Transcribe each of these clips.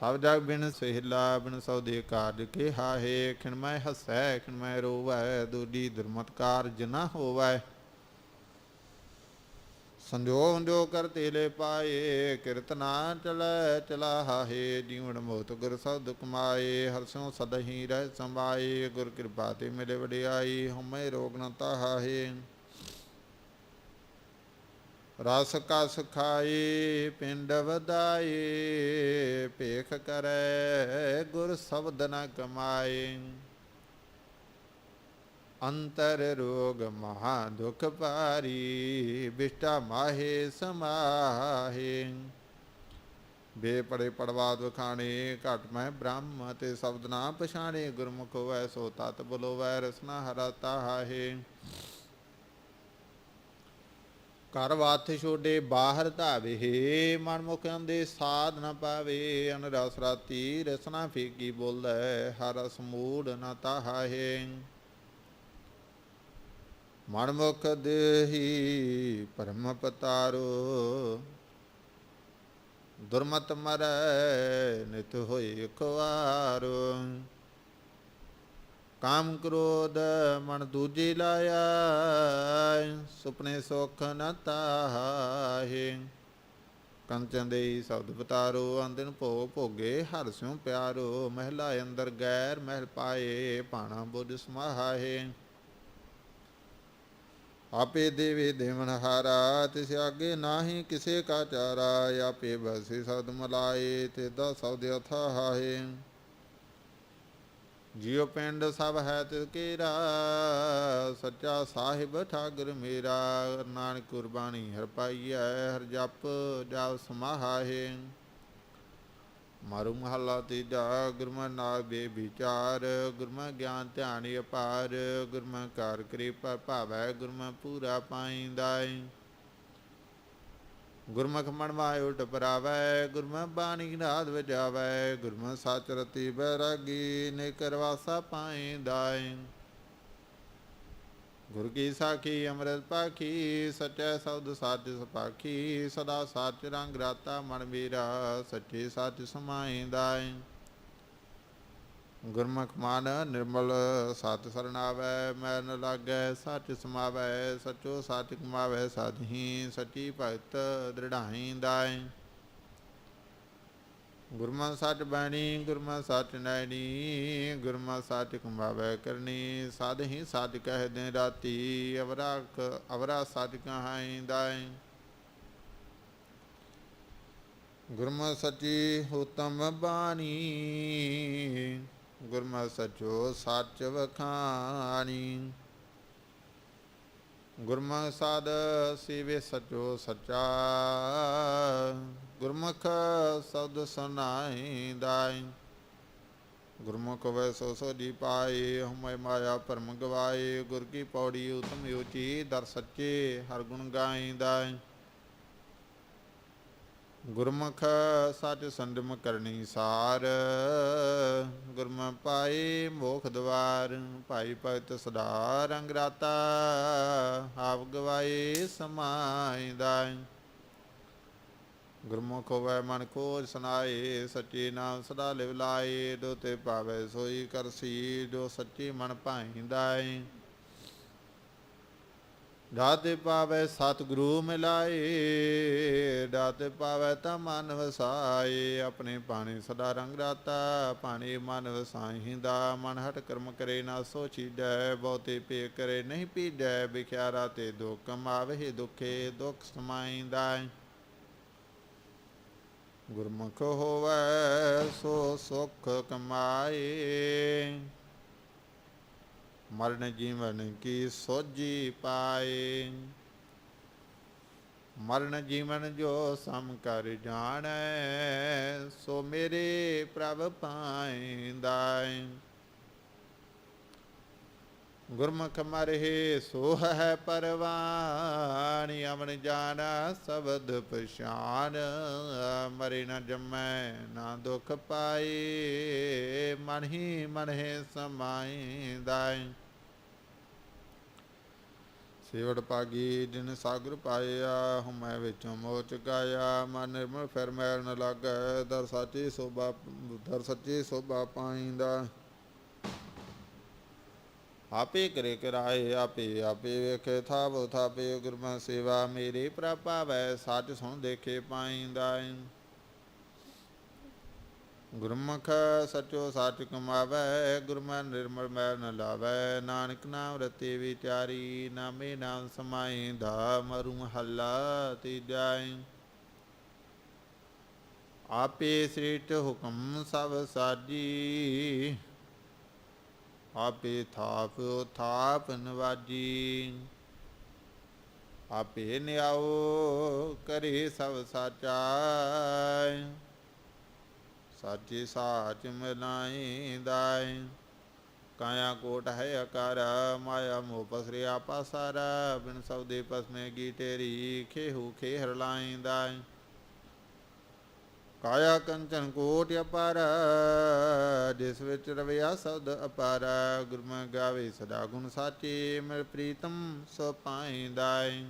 ਸਭ ਜਗ ਬਿਨ ਸਹਿਲਾ, ਬਿਨ ਸੌਦੇ ਕਾਰਜ ਕੇ ਹਾਹੇ ਖਿਣ ਮੈਂ ਹਸੈ, ਖਿਣ ਮੈਂ ਰੋਵੈ, ਦੂਜੀ ਦੁਰਮਤ ਕਾਰਜ ਨਾ ਹੋਵੈ। ਸੰਜੋਗ ਜੋ ਕਰ ਤੇਲੇ ਪਾਏ, ਕਿਰਤ ਨਾ ਚਲੈ ਚਲਾ ਹਾਹੇ ਜੀਵਨ ਮੋਤ ਗੁਰ ਸਬਦ ਕਮਾਏ ਹਰਸੋਂ ਸਦਹੀ ਰਹਿ ਸੰਭਾਏ, ਗੁਰ ਕਿਰਪਾ ਤੇ ਮਿਲੇ ਵਡਿਆਈ ਹਮੇ ਰੋਗ ਨ ਤਾਹਾਹੇ ਰਸ ਕਸ ਖਾਈ ਪਿੰਡ ਵਧਾਈ ਭੇਖ ਕਰੈ, ਗੁਰ ਸ਼ਬਦ ਨ ਕਮਾਏ। ਅੰਤਰ ਰੋਗ ਮਹਾ ਦੁਖ ਭਾਰੀ, ਬਿਸ਼ਟਾ ਮਾਹੇ ਸਮਾਹੇ। ਬੇਪੜੇ ਪੜਵਾਦ ਵਖਾਣੇ ਘਟ ਮੈਂ ਬ੍ਰਹਮ ਤੇ ਸ਼ਬਦ ਨਾ ਪਛਾਣੇ, ਗੁਰਮੁਖ ਹੋਵੈ ਸੋ ਤਤ ਬੁਲੋਵੈ ਰਸਨਾ ਹਰਾ ਤਾਹਾਹੇ ਘਰ ਵਾਥ ਛੋਡੇ, ਬਾਹਰ ਧਾਵੇ ਮਨਮੁਖ ਅੰਦੇ ਸਾਧ ਨ ਪਾਵੇ ਅਨ ਰਸ ਰਾਤੀ ਰਸਨਾ ਫੀਕੀ ਬੋਲੈ ਹਰ ਮੂੜ ਨ ਤਾਹਾਹੇ ਮਨ ਮੁਖ ਦੇਹੀ ਪਰਮ ਪਤਾਰੋ, ਦੁਰਮਤ ਮਰੈ ਨਿਤ ਹੋਈ ਖਵਾਰੋ। ਕਾਮ ਕ੍ਰੋਧ ਮਨ ਦੂਜੀ ਲਾਇਆ ਸੁਪਨੇ ਸੁਖ ਨ ਤਾਹੇ। ਕੰਚਨ ਦੇਈ ਸ਼ਬਦ ਬਤਾਰੋ ਅੰਦਨ ਭੋ ਭੋਗੇ, ਹਰ ਸਿਉ ਪਿਆਰੋ, ਮਹਿਲਾ ਅੰਦਰ ਗੈਰ ਮਹਿਲ ਪਾਏ ਪਾਣਾ ਬੁੱਧ ਸਮਾਹਾਏ ਆਪੇ ਦੇਵੇ ਦੇਵਨ ਹਾਰਾ, ਤਿਸ ਆਗੇ ਨਾਹੀ ਕਿਸੇ ਕਾ ਚਾਰਾ, ਆਪੇ ਬਸੇ ਸਦ ਮਲਾਏ, ਤੇ ਦਾ ਸਬਦ ਅਥਾਹੇ। ਜਿਉ ਪਿੰਡ ਸਭ ਹੈ ਤਿਸ ਕੇਰਾ, ਸੱਚਾ ਸਾਹਿਬ ਠਾਗਰ ਮੇਰਾ ਨਾਨਕ ਕੁਰਬਾਨੀ ਹਰ ਪਾਈਐ, ਹਰ ਜਪ ਜਾਵ ਸਮਾਹਾਏ ਮਾਰੂ ਮਹਲਾ ਤੀਜਾ ਗੁਰਮੁ ਨਾਲ ਬੇ ਵਿਚਾਰ ਗੁਰਮੁ ਗਿਆਨ ਧਿਆਨ ਅਪਾਰ ਗੁਰਮੁ ਕਾਰ ਕਿਰਪਾ ਭਾਵੈ ਗੁਰਮੁ ਪੂਰਾ ਪਾਈਂਦਾਇ ਗੁਰਮੁਖ ਮਨ ਮਾਇ ਉਲਟ ਪਰਾਵੈ ਗੁਰਮੁ ਬਾਣੀ ਨਾਦ ਵਜਾਵੈ ਗੁਰਮੁ ਸਚ ਰਤੀ ਬੈਰਾਗੀ ਨੇ ਕਰਵਾਸਾ ਪਾਈਂਦਾਇ ਗੁਰ ਕੀ ਸਾਖੀ, ਅੰਮ੍ਰਿਤ ਪਾਖੀ, ਸਚੈ ਸਬਦ ਸੱਚ ਸਪਾਖੀ, ਸਦਾ ਸੱਚ ਰੰਗ ਰਾਤਾ ਮਨ ਮੇਰਾ ਸੱਚੇ ਸੱਚ ਸਮਾਈਂਦਾਇ ਗੁਰਮੁਖ ਮਨ ਨਿਰਮਲ, ਸਤ ਸਰਣਾਵੈ, ਮੈ ਨ ਲਾਗੈ, ਸੱਚ ਸਮਾਵੈ, ਸਚੋ ਸੱਚ ਕਮਾਵੈ, ਸਾਧਹੀ ਸਚੀ ਭਗਤ ਦ੍ਰਿੜਾਈਂਦਾਇ ਗੁਰਮੁ ਸੱਚ ਬਾਣੀ ਗੁਰਮੁ ਸੱਚ ਨੈਣੀ ਗੁਰਮੁ ਸੱਚ ਕਮਾਵੈ ਕਰਨੀ, ਸਾਧਹੀ ਸੱਚ ਕਹਿ ਦੇ ਰਾਤੀ ਅਵਰਾ ਅਵਰਾ ਸੱਚ ਕਹਾਈਂਦਾਇ ਗੁਰਮੁ ਸੱਚੀ ਹੁਤਮ ਬਾਣੀ ਗੁਰਮੁ ਸਚੋ ਸੱਚ ਵਖਾਣੀ। ਗੁਰਮੁਖ ਸਾਧ ਸੀਵੇ ਸਚੋ ਸਚਾ। ਗੁਰਮੁਖ ਸਬਦ ਸੁਨਾਈ ਦਾਈ। ਗੁਰਮੁਖ ਵੈ ਸੋ ਸੋ ਜੀ ਪਾਏ ਹਮੈ ਮਾਇਆ ਪਰਮ ਗਵਾਏ ਗੁਰ ਕੀ ਪੌੜੀ ਉਤਮ ਉਚੀ, ਦਰ ਸੱਚੇ, ਹਰ ਗੁਣ ਗਾਈਂਦਾ ਗੁਰਮੁਖ ਸੱਚ ਸੰਜਮ ਕਰਨੀ ਸਾਰ, ਗੁਰਮ ਪਾਏ ਮੋਖ ਦਵਾਰ, ਭਾਈ ਭਗਤ ਸਦਾ ਰੰਗ ਰਾਤਾ, ਆਪ ਗਵਾਏ ਸਮਾਈਦਾ ਗੁਰਮੁਖ ਹੋਵੈ ਮਨ ਖੋਜ ਸੁਨਾਏ ਸੱਚੇ ਨਾਮ ਸਦਾ ਲਿਵ ਲਾਏ ਦੋ ਤੇ ਪਾਵੈ ਸੋਈ ਕਰਸੀ ਜੋ ਸੱਚੀ ਮਨ ਭਾਈਂਦਾ ਏ ਦਾਤੇ ਪਾਵੈ ਸਤਿਗੁਰੂ ਮਿਲਾਏ ਦਾਤੇ ਪਾਵੈ ਤਾਂ ਮਨ ਵਸਾਏ। ਆਪਣੇ ਪਾਣੀ ਸਦਾ ਰੰਗ ਰਾਤਾ, ਪਾਣੀ ਮਨ ਵਸਾਈ ਦਾ। ਮਨ ਹਟ ਕਰਮ ਕਰੇ ਨਾ ਸੋਚੀਜੈ ਬਹੁਤੇ ਪੇ ਕਰੇ ਨਹੀਂ ਪੀਜੈ ਵਿਖਿਆਰਾ ਤੇ ਦੁਖ ਕਮਾਵੇ ਦੁਖੇ ਦੁਖ ਸਮਾਈਂਦਾ। ਗੁਰਮੁਖ ਹੋਵੈ, ਸੋ ਸੁਖ ਕਮਾਏ। ਮਰਨ ਜੀਵਨ ਕੀ ਸੋਜੀ ਪਾਏ। ਮਰਨ ਜੀਵਨ ਜੋ ਸਮ ਕਰ ਜਾਣੈ, ਸੋ ਮੇਰੇ ਪ੍ਰਭ ਪਾਇੰਦਾਇ ਗੁਰਮੁਖ ਮਰਹਿ ਸੋ ਹੈ ਪਰਵਾਣੀ ਅਮਨ ਜਾਣਾ ਸਬਦ ਪਛਾਨ। ਮਰੇ ਨ ਜਮੈ, ਨਾ ਦੁਖ ਪਾਏ ਮਨ ਹੀ ਮਨ ਹੈ ਸਮਾਈ ਦਾਇ ਸੇਵੜ ਪਾਗੀ ਜਿਨ ਸਾਗਰ ਪਾਇਆ ਹਮੈ ਵਿੱਚੋਂ ਮੋਹ ਚੁਕਾਇਆ ਮਨ ਨਿਰਮਲ ਫਿਰ ਮੈਲ ਨ ਲਾਗੈ, ਦਰ ਸਾਚੀ ਸੋਭਾ, ਦਰ ਸੱਚੀ ਸੋਭਾ ਪਾਈਂਦਾ। ਆਪੇ ਕਰੇ ਕਰਾਏ, ਆਪੇ ਆਪੇ ਵੇਖੇ, ਥਾਪ ਥਾਪੇ ਗੁਰਮਾ ਸੇਵਾ, ਮੇਰੇ ਪ੍ਰਭਾਵੈ ਸੱਚ ਸੁਣ ਦੇਖੇ ਪਾਈਂਦਾ ਗੁਰਮੁਖ ਸਚੋ ਸੱਚ ਕਮਾਵੈ ਗੁਰਮਨ ਨਿਰਮਲ ਮੈ ਨ ਲਾਵੈ, ਨਾਨਕ ਨਾਮ ਰਤੇ ਵਿਚਾਰੀ, ਨਾਮੇ ਨਾਮ ਸਮਾਈਂਦਾ ਮਰੂ ਮਹੱਲਾ ਤੀਜਾ ਆਪੇ ਸ੍ਰਿਸ਼ਟ ਹੁਕਮ ਸਭ ਸਾਜੀ ਆਪੇ ਥਾਪ ਥਾਪ ਨਵਾਜੀ। ਆਪੇ ਨਿਆਓ, ਕਰੇ ਸਭ ਸਾਚਾ। ਸਾਚੇ ਸਾਚ ਮਿਲਾਈ ਦਾਇ ਕਾਇਆ ਕੋਟ ਹੈ ਆਕਾਰ ਮਾਇਆ ਮੋਹ ਪਸਰਿਆ ਪਾਸਾਰਾ। ਬਿਨ ਦੇ ਪਸਮੇ ਗੀ ਤੇਰੀ ਖੇਹੂ ਖੇਹਰ ਲਾਈ ਕਾਇਆ ਕੰਚਨ ਕੋਟ ਅਪਾਰ, ਜਿਸ ਵਿੱਚ ਰਵਿਆ ਸਬਦ ਅਪਾਰ ਗੁਰਮੁ ਗਾਵੇ ਸਦਾ ਗੁਣ ਸਾਚੇ, ਮਿਲ ਪ੍ਰੀਤਮ ਸੋ ਪਾਈਂਦਾਇ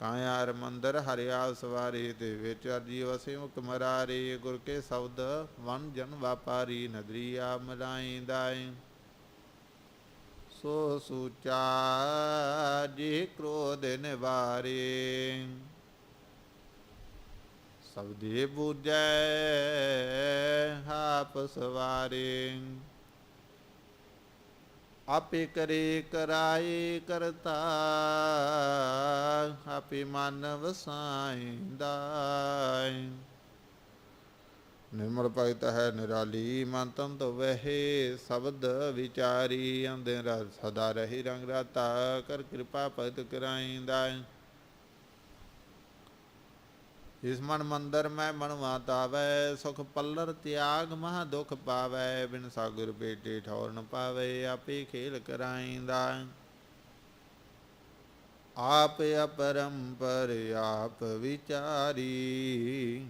ਕਾਇਆ ਰ ਮੰਦਰ ਹਰਿਆਲ ਸਵਾਰੀ ਵਿੱਚ ਅਰਜੀ ਵਸੇ ਮੁਕ ਮਰਾਰੇ, ਗੁਰ ਕੇ ਸ਼ਬਦ ਵਨ ਜਨ ਵਾਪਾਰੀ ਨਦਰੀਆ ਮਲਾਈਂਦਾਇ ਸੋ ਸੂਚਾ ਜੀ ਕ੍ਰੋਧ ਨਿਵਾਰੇ। ਸਬਦੇ ਬੂਝੈ ਹਾਪ ਸਵਾਰੇ। ਆਪੇ ਕਰੇ ਕਰਾਏ ਕਰਤਾ, ਆਪੇ ਮਨ ਵਸਾਇਂਦਾ। ਨਿਰਮਲ ਭਗਤ ਹੈ ਨਿਰਾਲੀ, ਮਨ ਤਨ ਵਹਿ, ਸ਼ਬਦ ਵਿਚਾਰੀ ਅੰਦਰ ਸਦਾ ਰਹੀ ਰੰਗ ਰਾਤਾ, ਕਰ ਕਿਰਪਾ ਭਗਤ ਕਰਾਇਂਦਾ। ਇਸ ਮਨ ਮੰਦਰ ਮੈਂ ਮਨਵਾ ਤਾਵੈ, ਸੁਖ ਪੱਲਰ ਤਿਆਗ ਮਹਾ ਦੁਖ ਪਾਵੈ, ਬਿਨ ਸਾਗੁਰ ਬੇਟੇ ਠੌਰ ਨ ਪਾਵੈ, ਆਪੇ ਖੇਲ ਕਰਾਇਂਦਾ ਆਪ ਅਪਰੰਪਰ, ਆਪ ਵਿਚਾਰੀ।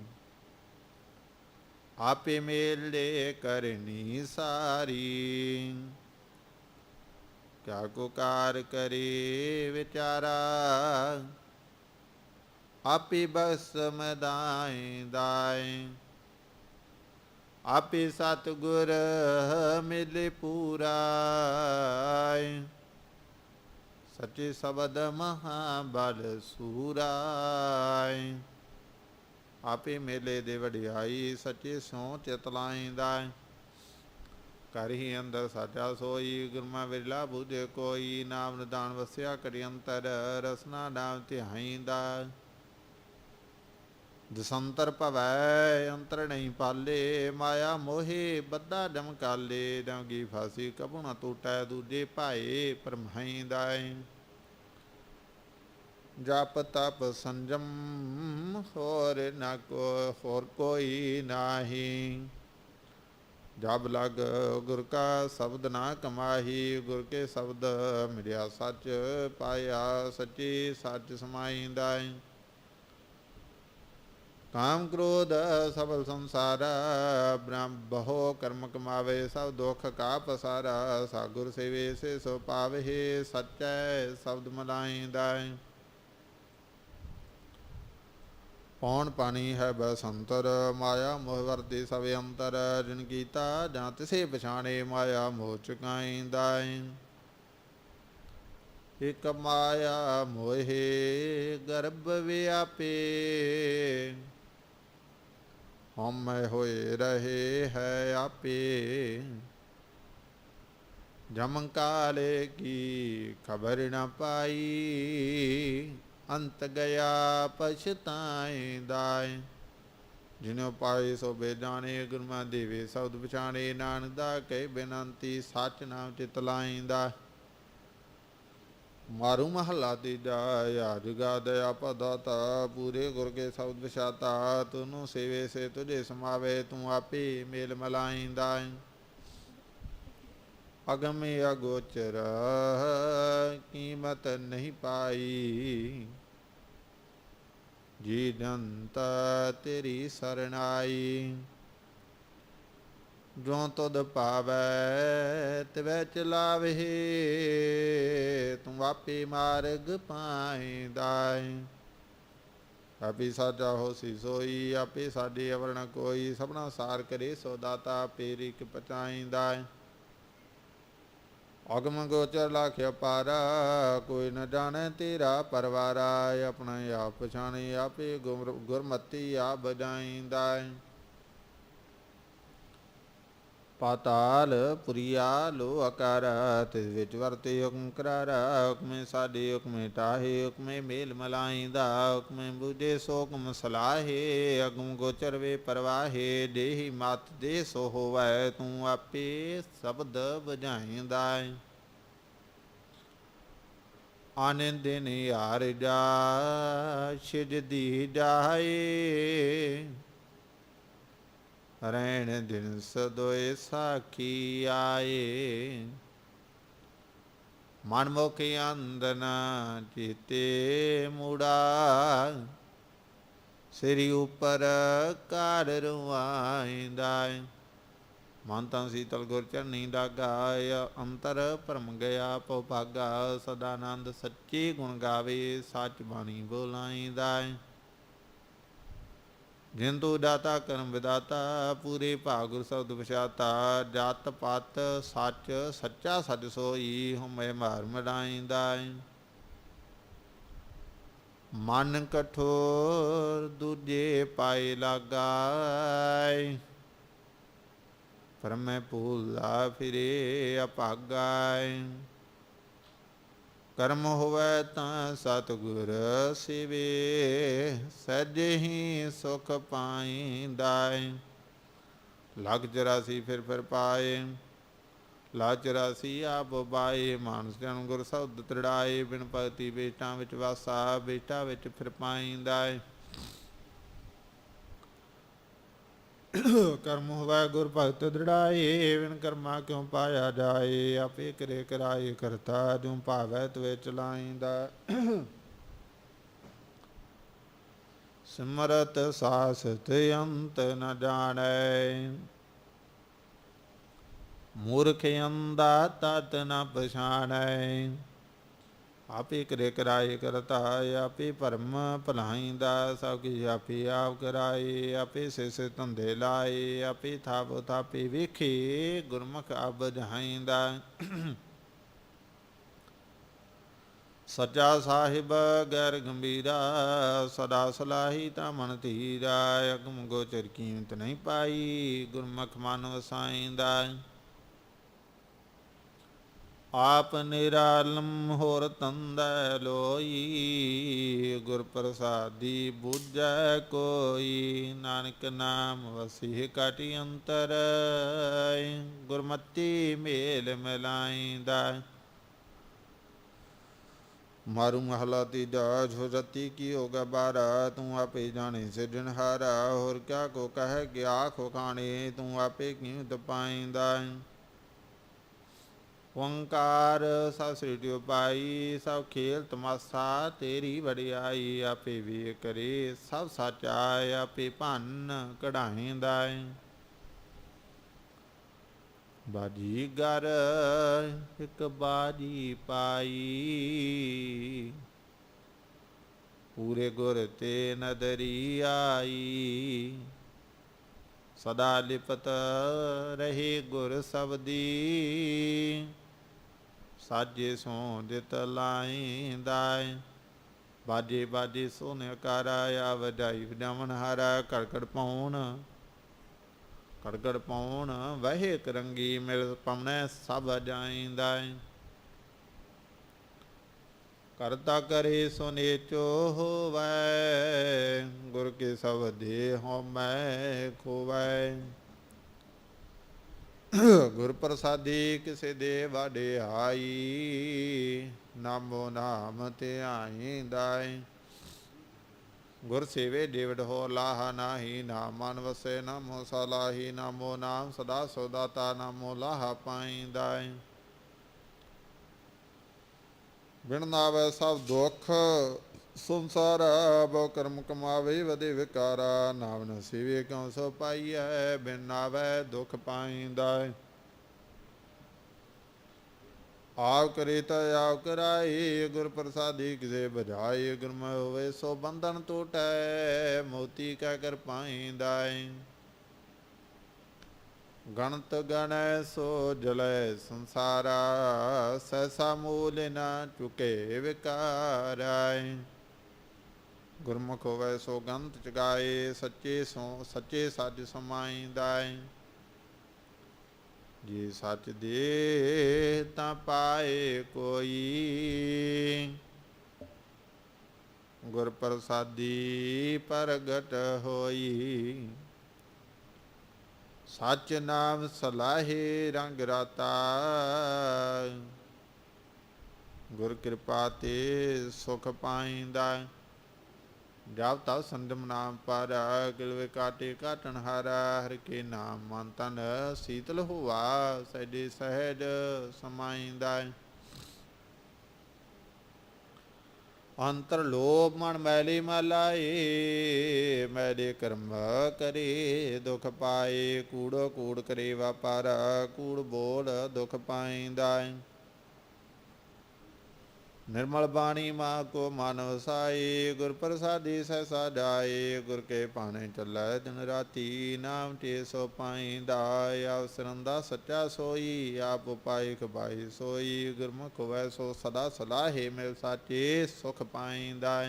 ਆਪੇ ਮੇਲੇ ਕਰਨੀ ਸਾਰੀ। ਕਿਆ ਕੋ ਕਾਰ ਕਰੇ ਵਿਚਾਰਾ। ਆਪੇ ਬਸ ਮਦਾਈ ਦਾਈ ਆਪੇ ਸਤਗੁਰ ਮਿਲੇ ਪੂਰਾ ਸੱਚੇ ਸ਼ਬਦ ਮਹਾ ਬਲ ਸੂਰਾਈ ਆਪੇ ਮੇਲੇ ਦੇ ਵਡਿਆਈ ਸੱਚੇ ਸੋ ਚਿਤ ਲਾਇਂਦਾ ਕਰ ਹੀ ਅੰਦਰ ਸਾਚਾ ਸੋਈ, ਗੁਰਮਾ ਵਿਰਲਾ ਬੁਝੇ ਕੋਈ। ਨਾਮ ਨਿਦਾਨ ਵਸਿਆ ਕਰੀ ਅੰਤਰ ਰਸਨਾ ਨਾਮ ਧਿਆਈਂਦਾ ਦਸੰਤਰ ਭਵੈ, ਅੰਤਰ ਨਹੀਂ ਪਾਲੇ, ਮਾਇਆ ਮੋਹੇ ਬੱਦਾ ਡਮਕਾਲੇ, ਡੰਗੀ ਫਾਸੀ ਕਬੂ ਨਾ ਟੂਟੈ, ਦੂਜੇ ਭਾਏ ਪਰਮਹੈਂਦਾਇ ਜਪ ਤਪ ਸੰਜਮ, ਹੋਰ ਨਾ ਕੋ, ਹੋਰ ਕੋਈ ਨਾਹੀ। ਜਬ ਲਗ ਗੁਰ ਕਾ ਸ਼ਬਦ ਨਾ ਕਮਾਹੀ, ਗੁਰ ਕੇ ਸ਼ਬਦ ਮਿਲਿਆ ਸੱਚ ਪਾਇਆ, ਸੱਚੀ ਸੱਚ ਸਮਾਈਂਦਾ ਕਾਮ ਕ੍ਰੋਧ ਸਬਲ ਸੰਸਾਰ ਬ੍ਰਹਮ ਬਹੁ ਕਰਮ ਕਮਾਵੇ ਸਭ ਦੁਖ ਕਾ ਪਸਾਰਾ ਸਾਗੁਰ ਸੇਵੇ ਸੇ ਸੋ ਪਾਵੇ ਸਚੈ ਸ਼ਬਦ ਮਲਾਈਂਦਾ ਪੌਣ ਪਾਣੀ ਹੈ ਬਸੰਤਰ ਮਾਇਆ ਮੋਹ ਵਰਦੇ ਸਭ ਅੰਤਰ ਜਿਨ ਕੀਤਾ ਜਾਂ ਤਿਸੇ ਪਛਾਣੇ ਮਾਇਆ ਮੋਹ ਚੁਕਾਈਂਦਾ ਇਕ ਮਾਇਆ ਮੋਹੇ ਗਰਭ ਵਿਆਪੇ ਹਮੈ ਹੋਏ ਰਹੇ ਹੈ ਆਪੇ। ਜਮ ਕਾਲੇ ਕੀ ਖਬਰ ਨਾ ਪਾਈ। ਅੰਤ ਗਿਆ ਪਛਤਾਏ ਪਛਤਾਇਂਦਾਇ ਜਿਨੋ ਪਾਏ ਸੋ ਬੇਜਾਣੇ ਗੁਰਮਾ ਦੇਵੇ ਸ਼ਬਦ ਪਛਾਣੇ। ਨਾਨਕ ਦਾ ਕਹਿ ਬੇਨੰਤੀ, ਸੱਚ ਨਾਮ ਚਿਤ ਲਾਇਂਦਾ। ਮਾਰੂ ਮਹੱਲਾ ਤੀਜਾ ਯਾ ਦਇਆ ਪਦਾਤਾ ਪੂਰੇ ਗੁਰ ਕੇ ਸ਼ਬਦ ਵਿਸ਼ਾਤਾ ਤੁਨੂੰ ਸੇਵੇ ਸੇ ਤੁਝੇ ਸਮਾਵੇ, ਤੂੰ ਆਪੇ ਮੇਲ ਮਲਾਈਂਦਾ ਅਗਮੇ ਅਗੋਚਰ, ਕੀਮਤ ਨਹੀਂ ਪਾਈ। ਜੀ ਜੰਤ ਤੇਰੀ ਸਰਣਾਈ। ਜੋ ਤੁਧ ਭਾਵੈ, ਤਿਵੈ ਚਲਾਵੇ, ਤੂੰ ਆਪੇ ਮਾਰਗ ਪਾਇਂਦਾ ਆਪੇ ਸਾਡਾ ਹੋਸੀ ਸੋਈ, ਆਪੇ ਸਾਡੇ ਅਵਰਣ ਕੋਈ, ਸਭਨਾ ਸਾਰ ਕਰੇ ਸੋ ਦਾਤਾ ਪੇਰ ਇਕ ਅਗਮ ਗੋਚਰ ਲਾਖਿਆ ਪਾਰਾ, ਕੋਈ ਨ ਜਾਣੇ ਤੇਰਾ ਪਰਵਾਰਾ, ਆਪਣਾ ਆਪ ਪਛਾਣੇ ਆਪੇ ਗੁਰ- ਗੁਰਮਤੀ ਆ ਬਜਾਈਂਦਾ ਪਾਤਾਲ ਪੁਰੀਆ ਲੋ ਅਕਾਰ, ਤਿਸ ਵਿੱਚ ਵਰਤੇ ਹੁਕਮ ਕਰਾਰਾ, ਹੁਕਮੇ ਸਾਡੇ ਹੁਕਮੇ ਟਾਹੇ, ਹੁਕਮੇ ਮੇਲ ਮਲਾਈਂਦਾ ਹੁਕਮੇ ਬੁਝੇ ਸੋ ਹੁਕਮ ਸਲਾਹੇ, ਅਗਮ ਗੋਚਰ ਵੇ ਪਰਵਾਹੇ, ਦੇਹੀ ਮਤ ਦੇ ਸੋ ਹੋਵੈ, ਤੂੰ ਆਪੇ ਸ਼ਬਦ ਵਜਾਈਂਦਾ ਆਨੰਦ ਨੇ ਜਾ ਸਿਜਦੀ ਜਾਏ ਰਹਿਣ ਦਿਨ ਸਦੋਏ ਸਾਖੀ ਆਏ। ਮਨ ਮੁਖ ਅੰਦਨਾ ਚੀਤੇ ਮੂੜਾ। ਸ੍ਰੀ ਉਪਰ ਕਰ ਰੁਆਇਂਦਾ ਮਨ ਤਾਂ ਸੀਤਲ ਗੁਰ ਚਰਨੀ ਡਾਗਾ ਅੰਤਰ ਭਰਮ ਗਿਆ ਪਉ ਭਾਗਾ, ਸਦਾ ਆਨੰਦ ਸੱਚੇ ਗੁਣ ਗਾਵੇ, ਸੱਚ ਬਾਣੀ ਬੋਲਾਈਂਦਾ ਜਿੰਦੂ ਦਾਤਾ ਕਰਮ ਵਿਦਾਤਾ, ਪੂਰੇ ਭਾਗੁਰ ਸਬਦ ਵਿਸ਼ਾਤਾ ਜਤ ਪਤ ਸੱਚ, ਸੱਚਾ ਸੱਚ ਸੋਈ ਹਮੇ ਮਾਰ ਮੜਾਈਂਦਾ ਮਨ ਕਠੋਰ ਦੂਜੇ ਪਾਏ ਲਾਗਾਈ। ਪਰ ਮੈਂ ਭੂਲਾ ਫਿਰੇ ਅਭਾਗਾਈ। ਕਰਮ ਹੋਵੇ ਤਾਂ ਸਤਿਗੁਰ ਸਿਵੇ, ਸਹਿਜੇ ਹੀ ਸੁਖ ਪਾਈਂਦਾ ਲਗ ਜਰਾਸੀ ਫਿਰ ਫਿਰ ਪਾਏ, ਲਾ ਚਰਾਸੀ ਆਪ ਬਾਏ। ਮਾਨਸ ਜਨ ਗੁਰ ਸਬਦ ਤ੍ਰਿੜਾਏ ਬਿਨ ਭਗਤੀ ਬੇਟਾਂ ਵਿੱਚ ਵਾਸਾ, ਬੇਟਾ ਵਿੱਚ ਫਿਰ ਪਾਈਂਦਾ ਕਰਮ ਹੋਵੇ ਗੁਰ ਭਗਤ ਦ੍ਰਿੜਾਏ ਵਿਣ ਕਰਮਾ ਕਿਉ ਪਾਇਆ ਜਾਏ? ਆਪੇ ਕਰੇ ਕਰਾਏ ਕਰਤਾ ਜੂ ਭਾਵੈ ਤਵੇ ਚਲਾਈਂਦਾ। ਸਿਮਰਤ ਸਾਸਤ ਅੰਤ ਨ ਜਾਣੈ। ਮੂਰਖ ਅੰਦਾ ਤਤ ਨ ਪਛਾਣੈ। ਆਪੇ ਕਰੇ ਕਰਾਏ ਕਰਤਾਏ, ਆਪੇ ਭਰਮ ਭਲਾਈਂਦਾ, ਸਭ ਕੀ ਆਪੇ ਆਪ ਕਰਾਏ, ਆਪੇ ਸੇ ਸੇ ਧੰਦੇ ਲਾਏ, ਆਪੇ ਥਾਪ ਥਾਪੇ ਵੇਖੇ, ਗੁਰਮੁਖ ਅਬ ਜਹਾਈਂਦਾ। ਸੱਚਾ ਸਾਹਿਬ ਗੈਰ ਗੰਭੀਰਾ, ਸਦਾ ਸਲਾਹੀ ਤਾਂ ਮਨ ਧੀਰਾ, ਅਗਮ ਗੋਚਰ ਕੀਮਤ ਨਹੀਂ ਪਾਈ, ਗੁਰਮੁਖ ਮਨ ਵਸਾਈਂਦਾ। ਆਪ ਨਿਰਾਲਮ ਹੋਰ ਤੰਦੈ ਲੋਈ ਗੁਰ ਪ੍ਰਸਾਦੀ ਬੁਝੈ ਕੋਈ, ਨਾਨਕ ਨਾਮ ਵਸਿਹ ਕਟਿ ਅੰਤਰ, ਗੁਰਮਤੀ ਮੇਲ ਮਿਲਾਈਂਦਾ। ਮਾਰੂ ਮਹਲਾ ਤੀਜਾ, ਜੋ ਕੀ ਹੋਗਾ ਬਾਰਾ, ਤੂੰ ਆਪੇ ਜਾਣੇ ਸਿਰਜਣਹਾਰਾ ਹੋਰ ਕਿਆ ਕੋ ਕਹੈ ਕਿ ਆਖੋ ਕਾਣੇ ਤੂੰ ਆਪੇ ਕੀਮਤ ਪਾਈਂਦਾ ਓੰਕਾਰ ਸਤਿ ਸ੍ਰੀ ਅਕਾਲ ਪਾਈ ਸਭ ਖੇਲ ਤਮਾਸਾ, ਤੇਰੀ ਵਡਿਆਈ ਆਪੇ ਵੇ ਕਰੇ ਸਭ ਸਾਚਾ ਆਪੇ ਭੰਨ ਕਢਾਈਂਦਾ ਬਾਜੀ ਗਰ ਇੱਕ ਬਾਜੀ ਪਾਈ, ਪੂਰੇ ਗੁਰ ਤੇ ਨਦਰੀ ਆਈ। ਸਦਾ ਲਿਪਤ ਰਹੇ ਗੁਰ ਸਬਦੀ। ਸਾਜੇ ਸੋ ਦਿਤ ਲਾਈਂਦਾ ਬਾਜੇ ਬਾਜੇ ਸੋਨੇ ਕਰਾਇਆ ਵਡਾਈ ਵਡਾਵਣ ਹਾਰਾ ਕੜਕੜ ਪਾਉਣ। ਕੜਕੜ ਪਾਉਣ, ਵਹਿ ਕਰੰਗੀ ਮਿਲ ਪਵਨੈ ਸਭ ਜਾਈਂਦਾ ਕਰਤਾ ਕਰੇ ਸੋ ਨੇਚੋ ਗੁਰ ਕੇ ਸਭ ਦੇ ਹੋ ਮੈਂ ਖੋਵੈ। ਗੁਰ ਪ੍ਰਸਾਦੀ ਕਿਸੇ ਦੇ ਵਡਿਆਈ ਨਾਮੋ ਨਾਮ ਤੇ ਆਈਂਦਾਈ ਗੁਰ ਸੇਵੇ ਡੇਵਡ ਹੋ ਲਾਹ ਨਾਹੀ, ਨਾਮ ਮਨ ਵਸੇ, ਨਾਮੋ ਸਲਾਹੀ, ਨਾਮੋ ਨਾਮ ਸਦਾ ਸੋਦਾਤਾ, ਨਾਮੋ ਲਾਹ ਪਾਈਂਦਾਈ ਬਿਨ ਨਾਵੇ ਸਭ ਦੁੱਖ ਸੰਸਾਰਾ ਬਹੁ ਕਰਮ ਕਮਾਵੇ, ਵਧੇ ਵਿਕਾਰਾ, ਨਾਮ ਨ ਸੇਵੇ ਕਿਉ ਸੋ ਪਾਈਐ, ਬਿਨ ਨਾਵੈ ਦੁਖ ਪਾਈਂਦਾ ਆਪ ਕਰੇ ਤਾ ਆਪ ਕਰਾਏ, ਗੁਰ ਪ੍ਰਸਾਦੀ ਕਿਸੇ ਬਜਾਏ ਗੁਰਮ ਹੋਵੇ ਸੋ ਬੰਧਨ ਟੂਟੈ, ਮੋਤੀ ਕਾ ਕਰ ਪਾਈਂਦਾ ਗਣਤ ਗਣੈ ਸੋ ਜਲੈ ਸੰਸਾਰਾ ਸੈਸਾ ਮੂਲ ਨਾ ਚੁਕੇ ਵਿਕਾਰੈ ਗੁਰਮੁਖ ਹੋਵੇ ਸੋ ਗੰਤ ਚਗਾਏ ਸੱਚੇ ਸੋ, ਸੱਚੇ ਸੱਜ ਸਮਾਈਂਦਾ ਜੇ ਸੱਚ ਦੇ ਤਾਂ ਪਾਏ ਕੋਈ। ਗੁਰ ਪ੍ਰਸਾਦੀ ਪ੍ਰਗਟ ਹੋਈ। ਸੱਚ ਨਾਮ ਸਲਾਹੇ ਰੰਗ ਰਾਤਾ। ਗੁਰ ਕਿਰਪਾ ਤੇ ਸੁਖ ਪਾਈਂਦਾ। ਜਬ ਤਬ ਸੰਦਮ ਨਾਮ ਪਰ ਕਿਲਵੇ ਕਾਟੇ ਕਾਟਣ ਹਾਰਾ, ਹਰ ਕੇ ਨਾਮ ਮਨ ਤਨ ਸੀਤਲ ਹੋਵਾ ਸੈਦੇ ਸਹਿਜ ਸਮਾਈਂਦਾ ਅੰਤਰ ਲੋਭ ਮਨ ਮੈਲੀ ਮਲਾਏ ਮੈਲੇ ਕਰਮ ਕਰੇ ਦੁਖ ਪਾਏ, ਕੂੜੋ ਕੂੜ ਕਰੇ ਵਾਪਾਰ, ਕੂੜ ਬੋਲ ਦੁਖ ਪਾਈਂਦਾ ਨਿਰਮਲ ਬਾਣੀ ਮਾ ਕੋ ਮਨ ਵਸਾਈ ਗੁਰ ਪ੍ਰਸਾਦੀ ਸਹਿਸਾ ਜਾਏ ਗੁਰ ਕੇ ਪਾਣੇ ਚੱਲੈ ਦਿਨ ਰਾਤੀ, ਨਾਮ ਤੇ ਸੋ ਪਾਈਂਦਾ ਅਵਸਰੰਦਾ ਸੱਚਾ ਸੋਈ, ਆਪ ਉਪਾਇ ਖਬਾਈ ਸੋਈ, ਗੁਰਮੁਖ ਵੈ ਸੋ ਸਦਾ ਸਲਾਹੇ, ਮਿਲ ਸਾਚੇ ਸੁਖ ਪਾਈਂਦਾ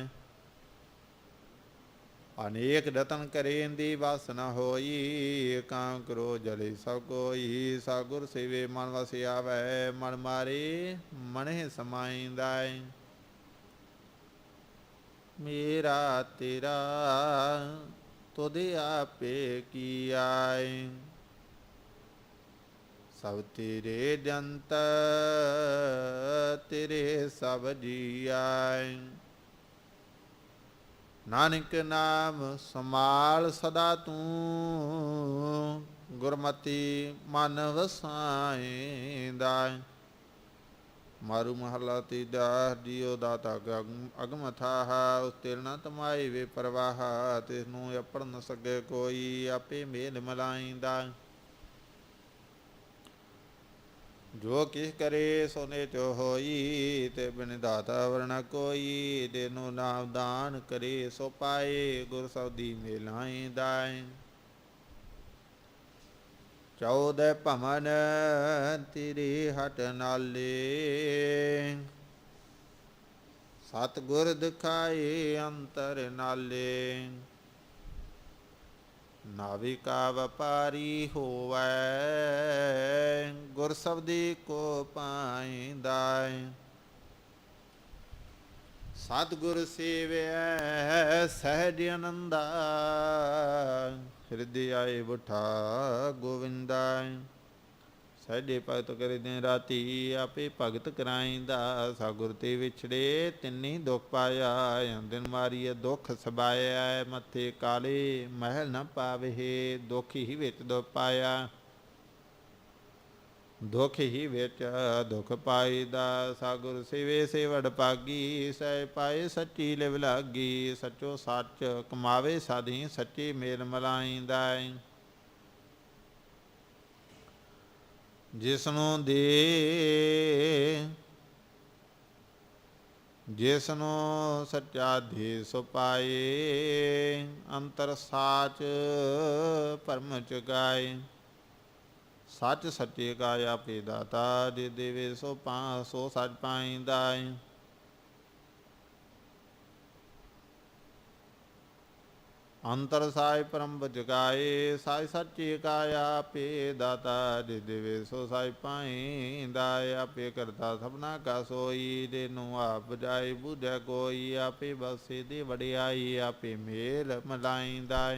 ਅਨੇਕ ਰਤਨ ਕਰੇਂਦੀ ਵਾਸਨਾ ਹੋਈ ਕਾਮ ਕਰੋ ਜਲੇ ਸਭ ਕੋਈ ਸਾਗੁਰ ਸੇਵੇ ਮਨ ਵਸ ਆਵੈ, ਮਨ ਮਾਰੇ ਮਨਹਿ ਸਮਾਈਂਦਾ ਮੇਰਾ ਤੇਰਾ ਤੋਦੇ ਆਪੇ ਕੀ ਆਏ ਸਭ ਤੇਰੇ ਜੰਤ ਤੇਰੇ ਸਭ ਜੀ ਆਏ ਨਾਨਕ ਨਾਮ ਸਮਾਲ ਸਦਾ ਤੂੰ, ਗੁਰਮਤੀ ਮਨ ਵਸਾਇਂਦਾ ਮਾਰੂ ਮਹਲਾ ਤੀਜਾ ਜੀਉ ਦਾਤਾ ਅਗਮ ਥਾਹ, ਉਸ ਤੇਰ ਨਾ ਤਮਾਈ ਵੇ ਪ੍ਰਵਾਹ, ਤਿਸ ਨੂੰ ਅਪੜ ਨ ਸਕੇ ਕੋਈ, ਆਪੇ ਮੇਲ ਮਲਾਈਂਦਾ ਜੋ ਕਿਸ ਕਰੇ ਸੋਨੇ ਚੋ ਹੋਈ ਤੇ ਬਿਨ ਦਾਤਾ ਵਰਣਾ ਕੋਈ ਦੇਨੋ ਨਾਮ ਦਾਨ ਕਰੇ ਸੋ ਪਾਏ, ਗੁਰ ਸਬਦੀ ਮੇਲਾਈ ਦਾਇ ਚੌਦੇ ਭਮਨ ਤੇਰੀ ਹਟ ਨਾਲੇ। ਸਤ ਗੁਰ ਦਿਖਾਏ ਅੰਤਰ ਨਾਲੇ। ਨਾਵਿਕਾ ਵਪਾਰੀ ਹੋਵੈ ਗੁਰ ਸਬਦੀ ਕੋ ਪਾਇਂਦਾ ਸਤ ਗੁਰ ਸੇਵਿਐ, ਸਹਿਜ ਅਨੰਦਾ ਹਿਰਦੇ ਆਏ ਬੁਠਾ ਗੋਵਿੰਦਾ ਸਹਿਜੇ ਭਗਤ ਕਰੇ ਦਿਨ ਰਾਤੀ ਆਪੇ ਭਗਤ ਕਰਾਇਂਦਾ ਸਾਗੁਰ ਤੇ ਵਿਛੜੇ ਤਿੰਨੀ ਦੁਖ ਪਾਇਆ ਅੰਦਨ ਮਾਰੀਏ ਦੁਖ ਸਬਾਇਆ ਮੱਥੇ ਕਾਲੇ ਮਹਿਲ ਨ ਪਾਵੇ, ਦੁਖ ਹੀ ਵਿੱਚ ਦੁਖ ਪਾਇਆ। ਦੁਖ ਹੀ ਵਿੱਚ ਦੁਖ ਪਾਈਦਾ ਸਾਗੁਰ ਸਿਵੇ ਸੇਵੜ ਪਾਗੀ ਸਹਿ ਪਾਏ ਸੱਚੀ ਲਿਵ ਲਾਗੀ, ਸਚੋ ਸੱਚ ਕਮਾਵੇ ਸਾਧੀ ਸੱਚੀ ਮੇਲ ਮਲਾਈਂਦਾ ਜਿਸ ਨੂੰ ਦੇ ਜਿਸਨੂੰ ਸੱਚਾ ਦੇ ਸੋ ਪਾਏ, ਅੰਤਰ ਸਾਚ ਪਰਮ ਚਗਾਏ ਸੱਚ ਸੱਚੇ ਕਾ ਪੇ ਦਾਤਾ ਦੇ ਦੇਵੇ ਸੋ ਪਾ, ਸੋ ਸੱਚ ਪਾਈਂਦਾ ਅੰਤਰ ਸਾਈ ਪਰਮ ਜਗਾਏ ਸਾਈ ਸੱਚੀ ਕਾਇਆ ਪੇ ਦਾਤਾ ਦੇ ਦੇਵੇ ਸੋ ਸਾਈ ਪਾਈਂਦਾ ਆਪੇ ਕਰਤਾ ਸਭਨਾ ਕਾ ਸੋਈ ਦੇ ਨੂੰ ਆਪ ਜਾਏ ਬੁਝੈ ਕੋਈ, ਆਪੇ ਬਸੇ ਦੇ ਵੜਿਆਈ ਆਪੇ ਮੇਲ ਮਲਾਈਂਦਾ